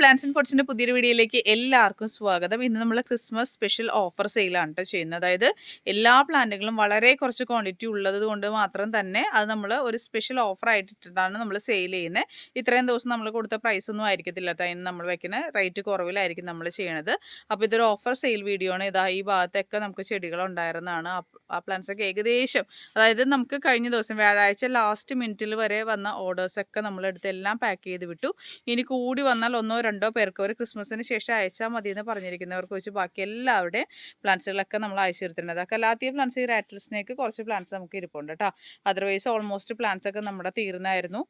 Plans and പോട്ട്സിന്റെ പുതിയൊരു വീഡിയോയിലേക്ക് എല്ലാവർക്കും സ്വാഗതം. ഇന്ന് നമ്മൾ ക്രിസ്മസ് സ്പെഷ്യൽ ഓഫർ സെയിലാണ് കേട്ടോ ചെയ്യുന്നത്. അതായത് എല്ലാ പ്ലാന്റുകളും വളരെ കുറച്ച് ക്വാണ്ടിറ്റി ഉള്ളത് കൊണ്ട് മാത്രം തന്നെ അത് നമ്മൾ ഒരു സ്പെഷ്യൽ ഓഫർ ആയിട്ടിട്ടാണ് നമ്മൾ സെയിൽ ചെയ്യുന്നത് ഇത്രയും ദിവസം നമ്മൾ കൊടുത്ത പ്രൈസ് ഒന്നും ആയിരിക്കത്തില്ല അതിന് നമ്മൾ വെക്കുന്ന റേറ്റ് കുറവിലായിരിക്കും നമ്മൾ ചെയ്യണത്. അപ്പോൾ ഇതൊരു ഓഫർ സെയിൽ വീഡിയോ ആണ്. ഇതാ ഈ ഭാഗത്തൊക്കെ നമുക്ക് ചെടികൾ ഉണ്ടായിരുന്നതാണ്. ആ പ്ലാന്റ്സൊക്കെ ഏകദേശം അതായത് നമുക്ക് കഴിഞ്ഞ ദിവസം വ്യാഴാഴ്ച ലാസ്റ്റ് മിനിറ്റിൽ വരെ വന്ന ഓർഡേഴ്സൊക്കെ നമ്മളെടുത്ത് എല്ലാം പാക്ക് ചെയ്ത് വിട്ടു. ഇനി കൂടി വന്നാൽ ഒന്നോ രണ്ടോ പേർക്ക് ഒരു ക്രിസ്മസിന് ശേഷം അയച്ചാൽ മതി എന്ന് പറഞ്ഞിരിക്കുന്നവർക്ക് വെച്ച് ബാക്കി എല്ലാവരുടെയും പ്ലാന്റ്സുകളൊക്കെ നമ്മൾ അയച്ചു തീർത്തിട്ടുണ്ട്. അതൊക്കെ അല്ലാത്ത പ്ലാന്റ്സ് ഈ റാറ്റിൽ സ്നേക്ക് കുറച്ച് പ്ലാന്റ്സ് നമുക്ക് ഇരിപ്പുണ്ട് കേട്ടോ അതർവൈസ് ഓൾമോസ്റ്റ് പ്ലാന്റ്സ് ഒക്കെ നമ്മുടെ തീർന്നായിരുന്നു.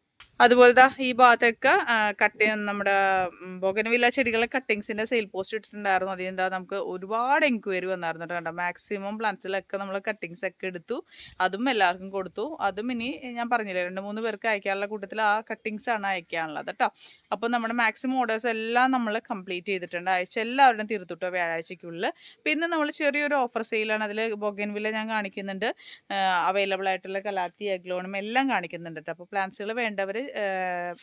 അതുപോലെ ദാ ഈ ഭാഗത്തൊക്കെ കട്ട് നമ്മുടെ ബൊഗൻവില്ല ചെടികളെ കട്ടിങ്സിന്റെ സെയിൽ പോസ്റ്റ് ഇട്ടിട്ടുണ്ടായിരുന്നു. അതിന് എന്താ നമുക്ക് ഒരുപാട് എൻക്വയറി വന്നായിരുന്നു കേട്ടോ മാക്സിമം പ്ലാന്റ്സിലൊക്കെ നമ്മൾ കട്ടിങ്സ് ഒക്കെ എടുത്തു. അതും എല്ലാവർക്കും കൊടുത്തു. അതും ഇനി ഞാൻ പറഞ്ഞില്ലേ രണ്ട് മൂന്ന് പേർക്ക് അയക്കാനുള്ള കൂട്ടത്തിൽ ആ കട്ടിങ്സ് ആണ് അയക്കാനുള്ളത് കേട്ടോ. അപ്പോൾ നമ്മുടെ മാക്സിമം ഓർഡേഴ്സ് എല്ലാം നമ്മൾ കംപ്ലീറ്റ് ചെയ്തിട്ടുണ്ട്. അയച്ച എല്ലാവരുടെയും തീർത്തുട്ടോ വ്യാഴാഴ്ചയ്ക്കുള്ളിൽ പിന്നെ നമ്മൾ ചെറിയൊരു ഓഫർ സെയിലാണ് അതിൽ ബൊഗൻവില്ല ഞാൻ കാണിക്കുന്നുണ്ട്. അവൈലബിൾ ആയിട്ടുള്ള കലാത്തി എഗ്ലോണും എല്ലാം കാണിക്കുന്നുണ്ട് കേട്ടോ. അപ്പോൾ പ്ലാന്റ്സുകൾ വേണ്ടവർ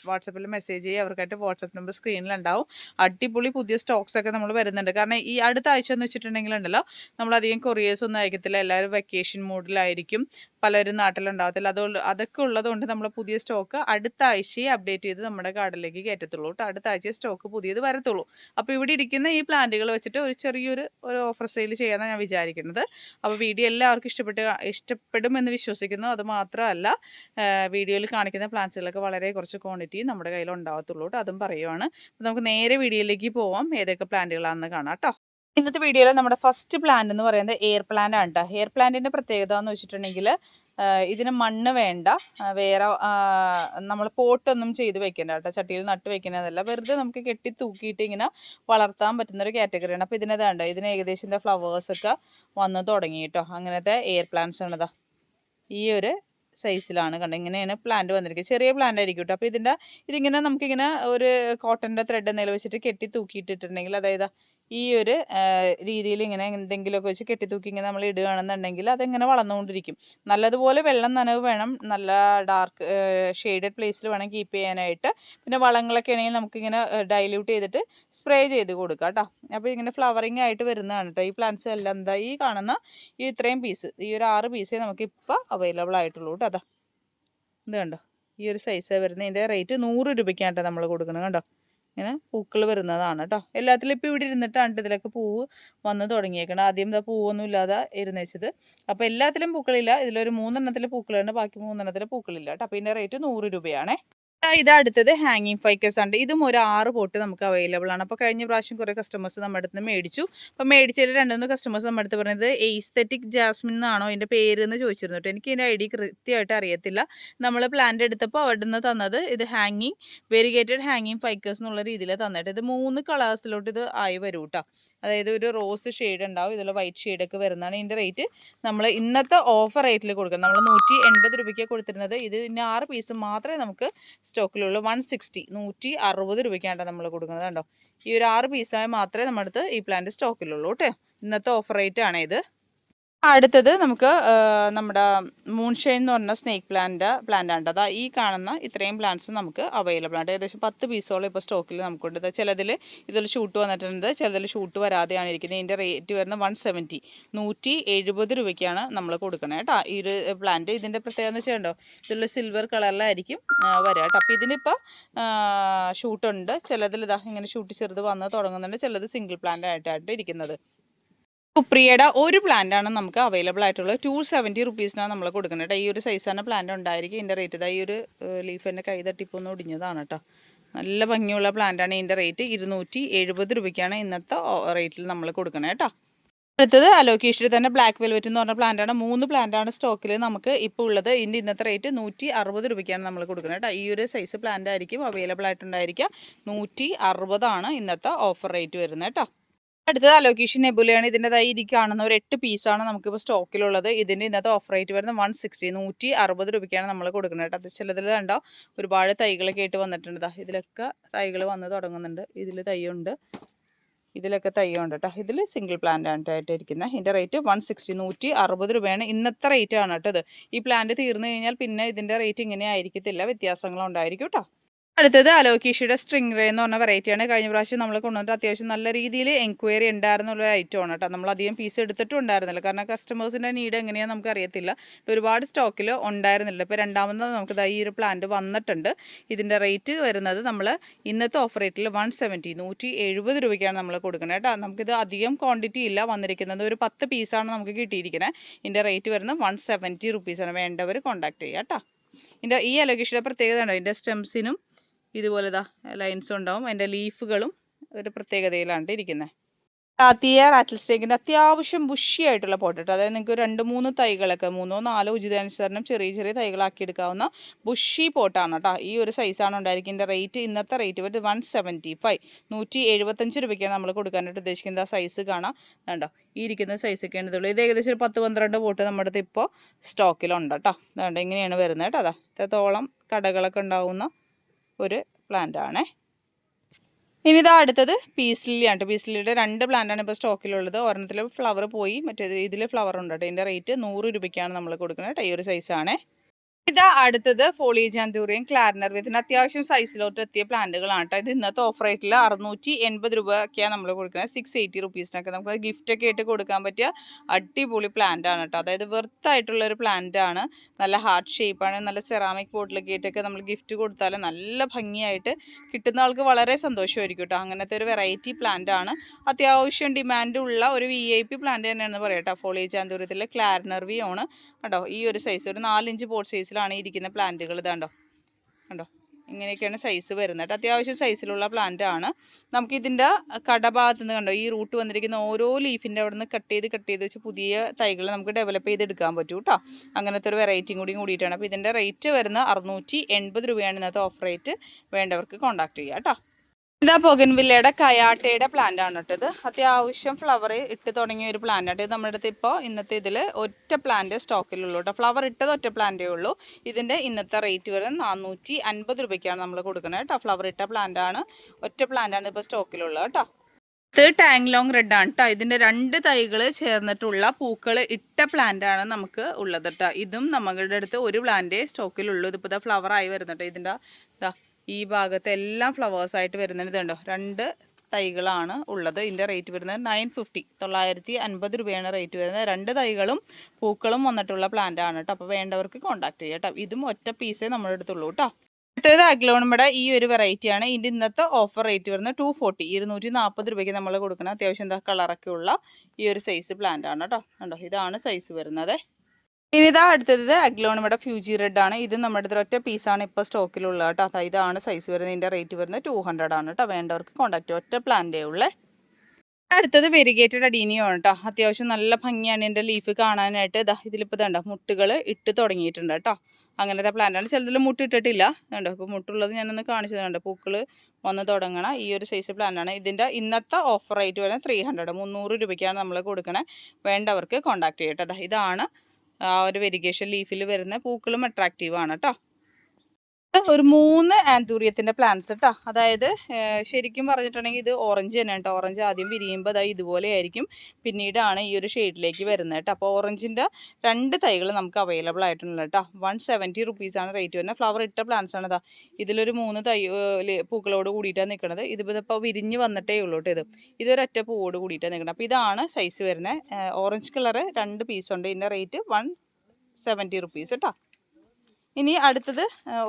വാട്സപ്പിൽ മെസ്സേജ് ചെയ്യുക അവർക്കായിട്ട് വാട്സപ്പ് നമ്പർ സ്ക്രീനിലുണ്ടാവും അടിപൊളി പുതിയ സ്റ്റോക്സ് ഒക്കെ നമ്മൾ വരുന്നുണ്ട്. കാരണം ഈ അടുത്ത ആഴ്ച എന്ന് വെച്ചിട്ടുണ്ടെങ്കിൽ ഉണ്ടല്ലോ നമ്മൾ അധികം കൊറിയേഴ്സ് ഒന്നും അയക്കത്തില്ല. എല്ലാവരും വെക്കേഷൻ മൂഡിലായിരിക്കും പലരും നാട്ടിലുണ്ടാകത്തില്ല. അതുകൊണ്ട് അതൊക്കെ ഉള്ളതുകൊണ്ട് നമ്മൾ പുതിയ സ്റ്റോക്ക് അടുത്ത ആഴ്ചയെ അപ്ഡേറ്റ് ചെയ്ത് നമ്മുടെ കാർഡിലേക്ക് കയറ്റത്തുള്ളൂ കേട്ടോ. അടുത്ത ആഴ്ച സ്റ്റോക്ക് പുതിയത് വരത്തുള്ളൂ. അപ്പോൾ ഇവിടെ ഇരിക്കുന്ന ഈ പ്ലാന്റുകൾ വെച്ചിട്ട് ഒരു ചെറിയൊരു ഒരു ഓഫർ സെയിൽ ചെയ്യാനാണ് ഞാൻ വിചാരിക്കുന്നത്. അപ്പോൾ വീഡിയോ എല്ലാവർക്കും ഇഷ്ടപ്പെട്ട് ഇഷ്ടപ്പെടുമെന്ന് വിശ്വസിക്കുന്നു. അത് മാത്രമല്ല വീഡിയോയിൽ കാണിക്കുന്ന പ്ലാന്റ്സുകളൊക്കെ വളരെ കുറച്ച് ക്വാണ്ടിറ്റി നമ്മുടെ കയ്യിൽ ഉണ്ടാകത്തുള്ളൂ കേട്ടോ. അതും പറയുവാണ്. അപ്പോൾ നമുക്ക് നേരെ വീഡിയോയിലേക്ക് പോവാം. ഏതൊക്കെ പ്ലാന്റുകളാണെന്ന് കാണാം കേട്ടോ. ഇന്നത്തെ വീഡിയോയിൽ നമ്മുടെ ഫസ്റ്റ് പ്ലാന്റ് എന്ന് പറയുന്നത് എയർ പ്ലാന്റ് ആണ് കേട്ടോ എയർ പ്ലാന്റിന്റെ പ്രത്യേകത എന്ന് വെച്ചിട്ടുണ്ടെങ്കിൽ ഇതിന് മണ്ണ് വേണ്ട. വേറെ നമ്മൾ പോട്ടൊന്നും ചെയ്ത് വെക്കേണ്ട കേട്ടോ ചട്ടിയിൽ നട്ട് വെക്കുന്നതല്ല. വെറുതെ നമുക്ക് കെട്ടി തൂക്കിയിട്ട് ഇങ്ങനെ വളർത്താൻ പറ്റുന്ന ഒരു കാറ്റഗറിയാണ് അപ്പോൾ ഇതിനെ വേണ്ട ഇതിന് ഏകദേശം ഫ്ലവേഴ്സ് ഫ്ലവേഴ്സൊക്കെ വന്ന് തുടങ്ങി കേട്ടോ അങ്ങനത്തെ എയർ പ്ലാന്റ്സ് ആണതാ ഈ ഒരു സൈസിലാണ് കണ്ടത് ഇങ്ങനെയാണ് പ്ലാന്റ് വന്നിരിക്കുന്നത് ചെറിയ പ്ലാന്റ് ആയിരിക്കും കേട്ടോ അപ്പോൾ ഇതിന്റെ ഇതിങ്ങനെ നമുക്കിങ്ങനെ ഒരു കോട്ടന്റെ ത്രെഡ് എന്തെങ്കിലും വെച്ചിട്ട് കെട്ടി തൂക്കിയിട്ടിട്ടുണ്ടെങ്കിൽ അതായത് ഈ ഒരു രീതിയിൽ ഇങ്ങനെ എന്തെങ്കിലുമൊക്കെ വെച്ച് കെട്ടിത്തൂക്കി ഇങ്ങനെ നമ്മൾ ഇടുകയാണെന്നുണ്ടെങ്കിൽ അതെങ്ങനെ വളർന്നുകൊണ്ടിരിക്കും. നല്ലതുപോലെ വെള്ളം നനവ് വേണം. നല്ല ഡാർക്ക് ഷെയ്ഡഡ് പ്ലേസിൽ വേണം കീപ്പ് ചെയ്യാനായിട്ട്. പിന്നെ വളങ്ങളൊക്കെ ആണെങ്കിൽ നമുക്കിങ്ങനെ ഡൈല്യൂട്ട് ചെയ്തിട്ട് സ്പ്രേ ചെയ്ത് കൊടുക്കുക കേട്ടോ. അപ്പോൾ ഇങ്ങനെ ഫ്ലവറിങ് ആയിട്ട് വരുന്നതാണ് കേട്ടോ. ഈ പ്ലാന്റ്സ് എല്ലാം എന്താ ഈ കാണുന്ന ഈ ഇത്രയും പീസ് ഈ ഒരു ആറ് പീസേ നമുക്ക് ഇപ്പോൾ അവൈലബിൾ ആയിട്ടുള്ളൂ കേട്ടോ അതാ. ഇത് കണ്ടോ? ഈ ഒരു സൈസ് വരുന്നത് ഇതിന്റെ റേറ്റ് നൂറ് രൂപയ്ക്കാണ് കേട്ടോ നമ്മൾ കൊടുക്കുന്നത് കണ്ടോ? ഇങ്ങനെ പൂക്കൾ വരുന്നതാണ് കേട്ടോ എല്ലാത്തിലും ഇപ്പോൾ ഇവിടെ ഇരുന്നിട്ടാണ് ഇതിലൊക്കെ പൂവ് വന്ന് തുടങ്ങിയേക്കണം ആദ്യം ഇതാ പൂവൊന്നും ഇല്ലാതെ ഇരുന്നേച്ചത് അപ്പോൾ എല്ലാത്തിലും പൂക്കളില്ല. ഇതിലൊരു മൂന്നെണ്ണത്തിൽ പൂക്കളുണ്ട്. ബാക്കി മൂന്നെണ്ണത്തിൽ പൂക്കളില്ല കേട്ടോ അപ്പോൾ ഇതിന്റെ റേറ്റ് നൂറ് രൂപയാണേ. ഇത് അടുത്തത് ഹാങ്ങിങ് ഫൈക്കേഴ്സ് ഉണ്ട് ഇതും ഒരു ആറ് പോട്ട് നമുക്ക് അവൈലബിൾ ആണ്. അപ്പോൾ കഴിഞ്ഞ പ്രാവശ്യം കുറേ കസ്റ്റമേഴ്സ് നമ്മുടെ അടുത്ത് നിന്ന് മേടിച്ചു. അപ്പോൾ മേടിച്ചതിൽ രണ്ടുമൂന്ന് കസ്റ്റമേഴ്സ് നമ്മുടെ അടുത്ത് പറഞ്ഞത് എയ്സ്തെറ്റിക് ജാസ്മിൻ എന്നാണോ എന്റെ പേര് എന്ന് ചോദിച്ചിരുന്നു കേട്ടോ എനിക്ക് ഇതിന്റെ ഐ ഡി കൃത്യമായിട്ട് അറിയത്തില്ല. നമ്മൾ പ്ലാന്റ് എടുത്തപ്പോൾ അവിടെ നിന്ന് തന്നത് ഇത് ഹാങ്ങിങ് വെരിഗേറ്റഡ് ഹാങ്ങിങ് ഫൈക്കേഴ്സ് എന്നുള്ള രീതിയിൽ തന്നിട്ട്. ഇത് മൂന്ന് കളേഴ്സിലോട്ട് ഇത് ആയി വരും കേട്ടോ അതായത് ഒരു റോസ് ഷെയ്ഡ് ഉണ്ടാവും ഇതിൽ വൈറ്റ് ഷെയ്ഡൊക്കെ വരുന്നതാണ് ഇതിന്റെ റേറ്റ് നമ്മൾ ഇന്നത്തെ ഓഫർ റേറ്റിൽ കൊടുക്കുന്നത് നമ്മൾ നൂറ്റി എൺപത് രൂപയ്ക്ക് കൊടുത്തിരുന്നത്. ഇത് ഇനി ആറ് പീസ് മാത്രമേ നമുക്ക് സ്റ്റോക്കിലുള്ള വൺ സിക്സ്റ്റി നൂറ്റി അറുപത് രൂപയ്ക്കാണ് നമ്മൾ കൊടുക്കുന്നത് കണ്ടോ? ഈ ഒരു ആറ് പീസായി മാത്രമേ നമ്മുടെ അടുത്ത് ഈ പ്ലാന്റ് സ്റ്റോക്കിലുള്ളൂ കേട്ടോ. ഇന്നത്തെ ഓഫർ റേറ്റ് ആണ് ഇത് അടുത്തത് നമുക്ക് നമ്മുടെ മൂൺഷൈൻ എന്ന് പറഞ്ഞ സ്നേക്ക് പ്ലാന്റ് പ്ലാന്റ് ആണ്. അതാ ഈ കാണുന്ന ഇത്രയും പ്ലാന്റ്സ് നമുക്ക് അവൈലബിൾ ആണ്. ഏകദേശം പത്ത് പീസോളം ഇപ്പോൾ സ്റ്റോക്കിൽ നമുക്കുണ്ട്. ചിലതിൽ ഇതിൽ ഷൂട്ട് വന്നിട്ടുണ്ട്. ചിലതിൽ ഷൂട്ട് വരാതെയാണ് ഇരിക്കുന്നത്. ഇതിന്റെ റേറ്റ് വരുന്നത് വൺ സെവന്റി നൂറ്റി എഴുപത് രൂപയ്ക്കാണ് നമ്മൾ കൊടുക്കണേ കേട്ടോ. ഈ ഒരു പ്ലാന്റ് ഇതിന്റെ പ്രത്യേകത എന്ന് വെച്ചിട്ടുണ്ടോ? ഇതിലുള്ള സിൽവർ കളറിലായിരിക്കും വരിക കേട്ടോ. അപ്പോൾ ഇതിനിപ്പോൾ ഷൂട്ടുണ്ട് ചിലതിൽ ഇതാ ഇങ്ങനെ ഷൂട്ട് ചെറുത് വന്ന് തുടങ്ങുന്നുണ്ട്. ചിലത് സിംഗിൾ പ്ലാന്റ് ആയിട്ടായിട്ട് ഇരിക്കുന്നത്. കുപ്രിയയുടെ ഒരു പ്ലാന്റാണ് നമുക്ക് അവൈലബിൾ ആയിട്ടുള്ളത്. ടു സെവന്റി റുപ്പീസിനാണ് നമ്മൾ കൊടുക്കുന്നത് കേട്ടോ. ഈ ഒരു സൈസാണ് പ്ലാന്റ് ഉണ്ടായിരിക്കും. ഇതിന്റെ റേറ്റ് ഇതാ ഈ ഒരു ലീഫ് എന്റെ കൈ തട്ടിപ്പൊന്ന് ഒടിഞ്ഞതാണ് കേട്ടോ. നല്ല ഭംഗിയുള്ള പ്ലാന്റാണ് ഇതിന്റെ റേറ്റ് ഇരുന്നൂറ്റി എഴുപത് രൂപയ്ക്കാണ് ഇന്നത്തെ റേറ്റിൽ നമ്മൾ കൊടുക്കണേ കേട്ടോ. അടുത്തത് അലോക്കേഷനിൽ തന്നെ ബ്ലാക്ക് വെൽവെറ്റ് എന്ന് പറഞ്ഞ പ്ലാന്റാണ് മൂന്ന് പ്ലാന്റാണ് സ്റ്റോക്കിൽ നമുക്ക് ഇപ്പോൾ ഉള്ളത്. ഇതിന്റെ ഇന്നത്തെ റേറ്റ് നൂറ്റി അറുപത് രൂപയ്ക്കാണ് നമ്മൾ കൊടുക്കുന്നത് കേട്ടോ. ഈ ഒരു സൈസ് പ്ലാന്റ് ആയിരിക്കും അവൈലബിൾ ആയിട്ടുണ്ടായിരിക്കുക. നൂറ്റി അറുപതാണ് ഇന്നത്തെ ഓഫർ റേറ്റ് വരുന്നത് കേട്ടോ. അടുത്തത് അലോക്കേഷൻ നെബുലയാണ് ഇതിന്റെതായി ഇരി കാണുന്ന ഒരു എട്ട് പീസാണ് നമുക്കിപ്പോൾ സ്റ്റോക്കിലുള്ളത് ഇതിന്റെ ഇന്നത്തെ ഓഫർ റേറ്റ് വരുന്നത് വൺ സിക്സ്റ്റി നൂറ്റി അറുപത് രൂപയ്ക്കാണ് നമ്മൾ കൊടുക്കുന്നത് കേട്ടോ. അത് ചിലതിൽ കണ്ടോ ഒരുപാട് തൈകളൊക്കെ ആയിട്ട് വന്നിട്ടുണ്ട് ഇതിലൊക്കെ തൈകൾ വന്ന് തുടങ്ങുന്നുണ്ട്. ഇതിൽ തൈയുണ്ട്. ഇതിലൊക്കെ തയ്യുണ്ട് കേട്ടോ. ഇതിൽ സിംഗിൾ പ്ലാന്റ് ആയിട്ട് ഇരിക്കുന്നത്. ഇതിന്റെ റേറ്റ് വൺ സിക്സ്റ്റി നൂറ്റി അറുപത് രൂപയാണ്. ഇന്നത്തെ റേറ്റ് ആണ് കേട്ടോ ഇത്. ഈ പ്ലാന്റ് തീർന്നു കഴിഞ്ഞാൽ പിന്നെ ഇതിന്റെ റേറ്റ് ഇങ്ങനെ ആയിരിക്കത്തില്ല. വ്യത്യാസങ്ങളുണ്ടായിരിക്കും കേട്ടോ. അടുത്തത് അലോക്കീഷയുടെ സ്ട്രിംഗ് റേ എന്ന് പറഞ്ഞ വെറൈറ്റിയാണ് കഴിഞ്ഞ പ്രാവശ്യം നമ്മൾ കൊണ്ടുവന്നിട്ട് അത്യാവശ്യം നല്ല രീതിയിൽ എൻക്വയറി ഉണ്ടായിരുന്നുള്ള ഐറ്റം ആണ് കേട്ടോ. നമ്മൾ അധികം പീസ് എടുത്തിട്ടും ഉണ്ടായിരുന്നില്ല കാരണം കസ്റ്റമേഴ്സിന്റെ നീഡ് എങ്ങനെയാണെന്ന് നമുക്ക് അറിയത്തില്ല ഒരുപാട് സ്റ്റോക്കിൽ ഉണ്ടായിരുന്നില്ല. ഇപ്പോൾ രണ്ടാമത് നമുക്ക് ഈ ഒരു പ്ലാന്റ് വന്നിട്ടുണ്ട്. ഇതിന്റെ റേറ്റ് വരുന്നത് നമ്മൾ ഇന്നത്തെ ഓഫർ റേറ്റിൽ വൺ സെവന്റി നൂറ്റി എഴുപത് രൂപയ്ക്കാണ് നമ്മൾ കൊടുക്കുന്നത് കേട്ടോ. നമുക്കിത് അധികം ക്വാണ്ടിറ്റി ഇല്ല വന്നിരിക്കുന്നത്. ഒരു പത്ത് പീസാണ് നമുക്ക് കിട്ടിയിരിക്കുന്നത് ഇതിന്റെ റേറ്റ് വരുന്നത് വൺ സെവന്റി റുപ്പീസാണ് വേണ്ടവർ കോൺടാക്ട് ചെയ്യുക കേട്ടോ. ഇതിന്റെ ഈ അലോക്കേഷയുടെ പ്രത്യേകത ഉണ്ടോ? ഇതിന്റെ സ്റ്റെംസിനും ഇതുപോലെ ഇതാ ലൈൻസ് ഉണ്ടാവും. അതിന്റെ ലീഫുകളും ഒരു പ്രത്യേകതയിലാണ് ഇരിക്കുന്നത് കാത്തിയ റാറ്റിൽ സ്റ്റേക്കിന്റെ അത്യാവശ്യം ബുഷിയായിട്ടുള്ള പോട്ട് കേട്ടോ. അതായത് നിങ്ങൾക്ക് രണ്ട് മൂന്ന് തൈകളൊക്കെ മൂന്നോ നാലോ ഉചിതാനുസരണം ചെറിയ ചെറിയ തൈകളാക്കി എടുക്കാവുന്ന ബുഷി പോട്ടാണ് കേട്ടോ. ഈ ഒരു സൈസാണ് ഉണ്ടായിരിക്കുന്നത് റേറ്റ് ഇന്നത്തെ റേറ്റ് വരുന്നത് വൺ സെവന്റി ഫൈവ് നൂറ്റി എഴുപത്തഞ്ച് രൂപയ്ക്കാണ് നമ്മൾ കൊടുക്കാനായിട്ട് ഉദ്ദേശിക്കുന്നത്. ആ സൈസ് കാണാം. കണ്ടോ? ഈ ഇരിക്കുന്ന സൈസൊക്കെയാണ് ഇതുള്ളൂ ഇത് ഏകദേശം ഒരു പത്ത് പന്ത്രണ്ട് പോട്ട് നമ്മുടെ അടുത്ത് ഇപ്പോൾ സ്റ്റോക്കിലുണ്ട് കേട്ടോ. അതുകൊണ്ട് ഇങ്ങനെയാണ് വരുന്നത് കേട്ടോ. അതാ ഇത്രത്തോളം കടകളൊക്കെ ഉണ്ടാവുന്ന ഒരു പ്ലാന്റ് ആണ്. ഇനി ഇതാ അടുത്തത് പീസ് ലില്ലിയാണ് പീസ് ലില്ലിയുടെ രണ്ട് പ്ലാന്റാണ് ഇപ്പോൾ സ്റ്റോക്കിലുള്ളത് ഒരെണ്ണത്തിൽ ഫ്ലവർ പോയി മറ്റേ ഇതിൽ ഫ്ലവർ ഉണ്ട് കേട്ടോ ഇതിന്റെ റേറ്റ് നൂറ് രൂപയ്ക്കാണ് നമ്മൾ കൊടുക്കുന്നത് കേട്ടോ ഈ ഒരു സൈസാണേ ഇതാ അടുത്തത് ഫോളിയേജ് ആൻഡൂറിയം ക്ലാരനർ വിത്തിന് അത്യാവശ്യം സൈസിലോട്ട് എത്തിയ പ്ലാന്റുകളാണ് കേട്ടോ ഇത് ഇന്നത്തെ ഓഫർ റേറ്റിൽ അറുന്നൂറ്റി എൺപത് രൂപയ്ക്കാണ് നമ്മൾ കൊടുക്കുന്നത്. സിക്സ് എയ്റ്റി റുപ്പീസിനൊക്കെ നമുക്ക് ഗിഫ്റ്റ് ഒക്കെ ആയിട്ട് കൊടുക്കാൻ പറ്റിയ അടിപൊളി പ്ലാന്റ് ആണ് കേട്ടോ അതായത് വെർത്ത് ആയിട്ടുള്ള ഒരു പ്ലാന്റ് ആണ്. നല്ല ഹാർട്ട് ഷേപ്പാണ് നല്ല സെറാമിക് ബോട്ടിലൊക്കെ ആയിട്ടൊക്കെ നമ്മൾ ഗിഫ്റ്റ് കൊടുത്താൽ നല്ല ഭംഗിയായിട്ട് കിട്ടുന്ന ആൾക്ക് വളരെ സന്തോഷമായിരിക്കും കേട്ടോ അങ്ങനത്തെ ഒരു വെറൈറ്റി പ്ലാന്റ് ആണ്. അത്യാവശ്യം ഡിമാൻഡ് ഉള്ള ഒരു വി ഐ പി പ്ലാന്റ് തന്നെയാണെന്ന് പറയാം കേട്ടോ ഫോളിയേജ് ആൻഡൂര്യത്തിലെ ക്ലാരനർ വി ആണ് കേട്ടോ ഈ ഒരു സൈസ് ഒരു നാലിഞ്ച് ബോട്ട് സൈസിലാണ് ഇരിക്കുന്ന പ്ലാന്റുകൾ ഇതാണ്ടോ? കണ്ടോ? ഇങ്ങനെയൊക്കെയാണ് സൈസ് വരുന്നത് കേട്ടോ. അത്യാവശ്യം സൈസിലുള്ള പ്ലാന്റ് ആണ്. നമുക്ക് ഇതിന്റെ കടഭാഗത്ത് നിന്ന് കണ്ടോ? ഈ റൂട്ട് വന്നിരിക്കുന്ന ഓരോ ലീഫിന്റെ അവിടെ നിന്ന് കട്ട് ചെയ്ത് കട്ട് ചെയ്ത് വെച്ച് പുതിയ തൈകൾ നമുക്ക് ഡെവലപ്പ് ചെയ്തെടുക്കാൻ പറ്റും കേട്ടോ. അങ്ങനത്തെ ഒരു വെറൈറ്റിയും കൂടി കൂടിയിട്ടാണ്. അപ്പോൾ ഇതിന്റെ റേറ്റ് വരുന്ന അറുന്നൂറ്റി രൂപയാണ് ഇന്നത്തെ ഓഫർ റേറ്റ് വേണ്ടവർക്ക് കോൺടാക്ട് ചെയ്യാം കേട്ടോ. ഇതാ പൊഗൻവില്ലയുടെ കയാട്ടയുടെ പ്ലാന്റ് ആണ് കേട്ടോ ഇത്. അത്യാവശ്യം ഫ്ലവർ ഇട്ട് തുടങ്ങിയ ഒരു പ്ലാന്റ് ആണ്. ഇത് നമ്മുടെ അടുത്ത് ഇപ്പോൾ ഇന്നത്തെ ഇതിൽ ഒറ്റ പ്ലാന്റ് സ്റ്റോക്കിലുള്ളൂ കേട്ടോ. ഫ്ലവർ ഇട്ടത് ഒറ്റ പ്ലാന്റേ ഉള്ളൂ. ഇതിന്റെ ഇന്നത്തെ റേറ്റ് വരുന്നത് നാനൂറ്റി അൻപത് രൂപയ്ക്കാണ് നമ്മൾ കൊടുക്കുന്നത് കേട്ടോ. ഫ്ലവർ ഇട്ട പ്ലാന്റ് ആണ്. ഒറ്റ പ്ലാന്റ് ആണ് ഇപ്പോൾ സ്റ്റോക്കിലുള്ളത് കേട്ടോ. ഇത് ടാങ് ലോങ് റെഡ് ആണ് കേട്ടോ. ഇതിന്റെ രണ്ട് തൈകൾ ചേർന്നിട്ടുള്ള പൂക്കൾ ഇട്ട പ്ലാന്റ് ആണ് നമുക്ക് ഉള്ളത് കേട്ടോ. ഇതും നമ്മളുടെ അടുത്ത് ഒരു പ്ലാന്റേ സ്റ്റോക്കിലുള്ളൂ ഇതിപ്പോൾ ഇതാ ഫ്ലവർ ആയി വരുന്നുണ്ട് ഇതിന്റെ ഇതാ ഈ ഭാഗത്ത് എല്ലാം ഫ്ലവേഴ്സ് ആയിട്ട് വരുന്നത് ഇതുണ്ടോ രണ്ട് തൈകളാണ് ഉള്ളത്. ഇതിന്റെ റേറ്റ് വരുന്നത് നയൻ ഫിഫ്റ്റി തൊള്ളായിരത്തി അൻപത് രൂപയാണ് റേറ്റ് വരുന്നത്. രണ്ട് തൈകളും പൂക്കളും വന്നിട്ടുള്ള പ്ലാന്റ് ആണ് കേട്ടോ അപ്പോൾ വേണ്ടവർക്ക് കോൺടാക്ട് ചെയ്യാം കേട്ടോ ഇതും ഒറ്റ പീസേ നമ്മുടെ അടുത്തുള്ളൂ കേട്ടോ അടുത്തത് അഗ്ലോണുമ്പടെ ഈ ഒരു വെറൈറ്റിയാണ് ഇതിന്റെ ഇന്നത്തെ ഓഫർ റേറ്റ് വരുന്നത് ടു ഫോർട്ടി ഇരുന്നൂറ്റി നാൽപ്പത് രൂപയ്ക്ക് നമ്മൾ കൊടുക്കണം അത്യാവശ്യം എന്താ കളറൊക്കെ ഉള്ള ഈ ഒരു സൈസ് പ്ലാന്റ് ആണ് കേട്ടോ കണ്ടോ? ഇതാണ് സൈസ് വരുന്നത്. ഇനി ഇതാ അടുത്തത് അഗ്ലോണിമയുടെ ഫ്യൂജി റെഡ് ആണ്. ഇത് നമ്മുടെ ഒറ്റ പീസാണ് ഇപ്പോൾ സ്റ്റോക്കിലുള്ളത് കേട്ടോ. അതായത് ഇതാണ് സൈസ് വരുന്നത്. ഇതിന്റെ റേറ്റ് വരുന്നത് ടു ഹൺഡ്രഡ് ആണ് കേട്ടോ. വേണ്ടവർക്ക് കോൺടാക്ട് ഒറ്റ പ്ലാന്റേ ഉള്ളേ. അടുത്തത് വെരിഗേറ്റഡ് അഡീനിയോ ആണ് കേട്ടോ. അത്യാവശ്യം നല്ല ഭംഗിയാണ് എന്റെ ലീഫ് കാണാനായിട്ട്. ഇതാ ഇതിലിപ്പോൾ ഇതുണ്ടോ മുട്ടുകൾ ഇട്ട് തുടങ്ങിയിട്ടുണ്ട് കേട്ടോ. അങ്ങനത്തെ പ്ലാന്റാണ് ചിലതിൽ മുട്ട് ഇട്ടിട്ടില്ല. കണ്ടോ ഇപ്പോൾ മുട്ടുള്ളത് ഞാനൊന്ന് കാണിച്ചു കണ്ടോ. പൂക്കൾ വന്ന് തുടങ്ങണം ഈ ഒരു സൈസ് പ്ലാന്റാണ് ഇതിന്റെ ഇന്നത്തെ ഓഫർ റേറ്റ് വരുന്നത് ത്രീ ഹൺഡ്രഡ് മുന്നൂറ് രൂപയ്ക്കാണ് നമ്മൾ കൊടുക്കണേ. വേണ്ടവർക്ക് കോൺടാക്ട് ചെയ്യട്ടെ. ഇതാണ് ആ ഒരു വെരിഗേഷൻ ലീഫിൽ വരുന്ന പൂക്കളും അട്രാക്റ്റീവ് ആണ് കേട്ടോ ഒരു മൂന്ന് ആന്തൂറിയത്തിന്റെ പ്ലാന്റ്സ് കേട്ടോ അതായത് ശരിക്കും പറഞ്ഞിട്ടുണ്ടെങ്കിൽ ഇത് ഓറഞ്ച് തന്നെ കേട്ടോ ഓറഞ്ച് ആദ്യം വിരിയുമ്പോൾ അതായത് ഇതുപോലെ ആയിരിക്കും. പിന്നീടാണ് ഈ ഒരു ഷെയ്ഡിലേക്ക് വരുന്നത് കേട്ടോ അപ്പോൾ ഓറഞ്ചിന്റെ രണ്ട് തൈകൾ നമുക്ക് അവൈലബിൾ ആയിട്ടുണ്ട് കേട്ടോ വൺ സെവന്റി റുപ്പീസാണ് റേറ്റ് വരുന്നത്. ഫ്ലവർ ഇട്ട പ്ലാന്റ്സ് ആണ് ഇതാ ഇതിലൊരു മൂന്ന് തൈ പൂക്കളോട് കൂടിയിട്ടാണ് നിൽക്കുന്നത് ഇതിപ്പോൾ ഇപ്പോൾ വിരിഞ്ഞ് വന്നിട്ടേ ഉള്ളൂ കേട്ടോ ഇത്. ഇതൊരൊറ്റ പൂവോട് കൂടിയിട്ടാണ് നിൽക്കുന്നത് അപ്പോൾ ഇതാണ് സൈസ് വരുന്നത്. ഓറഞ്ച് കളറ് രണ്ട് പീസ് ഉണ്ട്. ഇതിന്റെ റേറ്റ് വൺ സെവന്റി റുപ്പീസ് കേട്ടോ ഇനി അടുത്തത്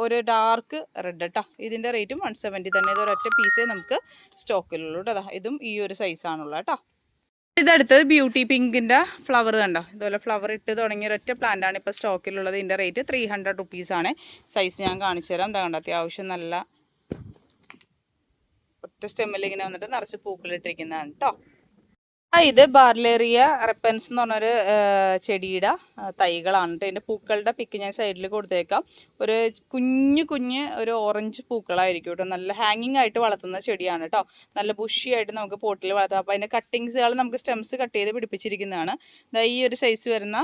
ഒരു ഡാർക്ക് റെഡ് കേട്ടോ ഇതിന്റെ റേറ്റും വൺ സെവന്റി തന്നെ. ഇത് ഒരൊറ്റ പീസേ നമുക്ക് സ്റ്റോക്കിലുള്ളൂ കേട്ടോ ഇതും ഈ ഒരു സൈസാണുള്ളത് കേട്ടോ ഇതടുത്തത് ബ്യൂട്ടി പിങ്കിന്റെ ഫ്ലവർ കണ്ടോ? ഇതുപോലെ ഫ്ലവർ ഇട്ട് തുടങ്ങിയ ഒരൊറ്റ പ്ലാന്റ് ആണ് ഇപ്പോൾ സ്റ്റോക്കിലുള്ളത് ഇതിന്റെ റേറ്റ് ത്രീ ഹൺഡ്രഡ് റുപ്പീസാണ് സൈസ് ഞാൻ കാണിച്ചു തരാം. എന്താ കണ്ടോ അത്യാവശ്യം നല്ല ഒറ്റ സ്റ്റെമ്മിൽ ഇങ്ങനെ വന്നിട്ട് നിറച്ച് പൂക്കളിട്ടിരിക്കുന്നതാണ് കേട്ടോ ആ ഇത് ബാർലേറിയ റെപ്പൻസ് എന്ന് പറഞ്ഞൊരു ചെടിയുടെ തൈകളാണ് കേട്ടോ ഇതിന്റെ പൂക്കളുടെ പിക്ക് ഞാൻ സൈഡിൽ കൊടുത്തേക്കാം. ഒരു കുഞ്ഞു കുഞ്ഞ് ഒരു ഓറഞ്ച് പൂക്കളായിരിക്കും കേട്ടോ നല്ല ഹാങ്ങിങ് ആയിട്ട് വളർത്തുന്ന ചെടിയാണ് കേട്ടോ നല്ല ബുഷിയായിട്ട് നമുക്ക് പോട്ടിൽ വളർത്താം. അപ്പോൾ അതിന്റെ കട്ടിങ്സുകൾ നമുക്ക് സ്റ്റെംസ് കട്ട് ചെയ്ത് പിടിപ്പിച്ചിരിക്കുന്നതാണ്. ഈ ഒരു സൈസ് വരുന്ന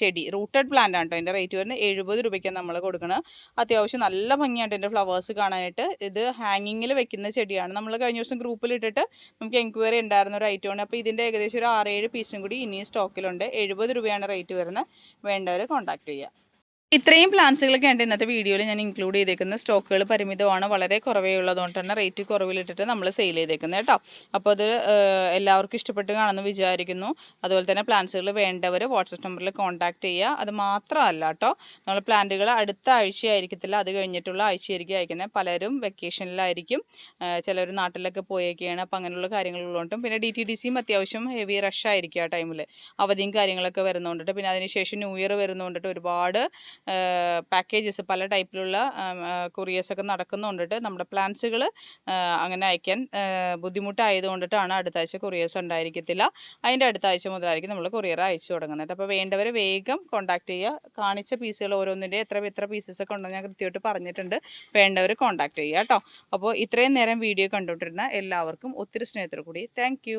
ചെടി റൂട്ടഡ് പ്ലാന്റ് ആണ് കേട്ടോ റേറ്റ് വരുന്നത് എഴുപത് രൂപയ്ക്കാണ് നമ്മൾ കൊടുക്കുന്നത് അത്യാവശ്യം നല്ല ഭംഗിയാണ് ഇതിന്റെ ഫ്ലവേഴ്സ് കാണാനായിട്ട്. ഇത് ഹാങ്ങിങ്ങിൽ വെക്കുന്ന ചെടിയാണ്. നമ്മൾ കഴിഞ്ഞ ദിവസം ഗ്രൂപ്പിൽ ഇട്ടിട്ട് നമുക്ക് എൻക്വയറി ഉണ്ടായിരുന്ന ഒരു ഐറ്റമാണ് അപ്പോൾ ഇതിന്റെ ഏകദേശം ഒരു ആറേഴ് പീസും കൂടി ഇനിയും സ്റ്റോക്കിലുണ്ട്. എഴുപത് രൂപയാണ് റേറ്റ് വരുന്നത്. വേണ്ടവർ കോൺടാക്ട് ചെയ്യുക. ഇത്രയും പ്ലാൻസുകളൊക്കെയാണ് ഇന്നത്തെ വീഡിയോയിൽ ഞാൻ ഇൻക്ലൂഡ് ചെയ്തേക്കുന്നത് സ്റ്റോക്കുകൾ പരിമിതമാണ്. വളരെ കുറവേ ഉള്ളതുകൊണ്ട് തന്നെ റേറ്റ് കുറവിലിട്ടിട്ട് നമ്മൾ സെയിൽ ചെയ്തേക്കുന്നത് കേട്ടോ. അപ്പോൾ അത് എല്ലാവർക്കും ഇഷ്ടപ്പെട്ട് കാണുമെന്ന് വിചാരിക്കുന്നു. അതുപോലെ തന്നെ പ്ലാൻസുകൾ വേണ്ടവർ വാട്സപ്പ് നമ്പറിൽ കോൺടാക്ട് ചെയ്യുക. അത് മാത്രമല്ല കേട്ടോ. നമ്മൾ പ്ലാന്റുകൾ അടുത്ത ആഴ്ചയായിരിക്കത്തില്ല. അത് കഴിഞ്ഞിട്ടുള്ള ആഴ്ചയായിരിക്കും അയക്കുന്നത് പലരും വെക്കേഷനിലായിരിക്കും ചിലർ നാട്ടിലൊക്കെ പോയേക്കെയാണ് അപ്പോൾ അങ്ങനെയുള്ള കാര്യങ്ങളുള്ളതുകൊണ്ടും പിന്നെ ഡി ടി ഡി സിയും അത്യാവശ്യം ഹെവി റഷ് ആയിരിക്കും ആ ടൈമിൽ അവധിയും കാര്യങ്ങളൊക്കെ വരുന്നതുകൊണ്ടിട്ട് പിന്നെ അതിനുശേഷം ന്യൂ ഇയർ വരുന്നതുകൊണ്ടിട്ട് ഒരുപാട് പാക്കേജസ് പല ടൈപ്പിലുള്ള കൊറിയേഴ്സൊക്കെ നടക്കുന്നുകൊണ്ടിട്ട് നമ്മുടെ പ്ലാൻസുകൾ അങ്ങനെ അയക്കാൻ ബുദ്ധിമുട്ടായതുകൊണ്ടിട്ടാണ് അടുത്ത ആഴ്ച കൊറിയേഴ്സ് ഉണ്ടായിരിക്കത്തില്ല. അതിന്റെ അടുത്ത ആഴ്ച മുതലായിരിക്കും നമ്മൾ കൊറിയർ അയച്ചു തുടങ്ങുന്നത്. അപ്പോൾ വേണ്ടവർ വേഗം കോൺടാക്ട് ചെയ്യുക. കാണിച്ച പീസുകൾ ഓരോന്നിന്റെ എത്ര എത്ര പീസസ് ഒക്കെ ഉണ്ടെന്ന് ഞാൻ കൃത്യമായിട്ട് പറഞ്ഞിട്ടുണ്ട്. വേണ്ടവർ കോൺടാക്ട് ചെയ്യുക കേട്ടോ. അപ്പോൾ ഇത്രയും നേരം വീഡിയോ കണ്ടുകൊണ്ടിരുന്ന എല്ലാവർക്കും ഒത്തിരി സ്നേഹത്തോടു കൂടി താങ്ക്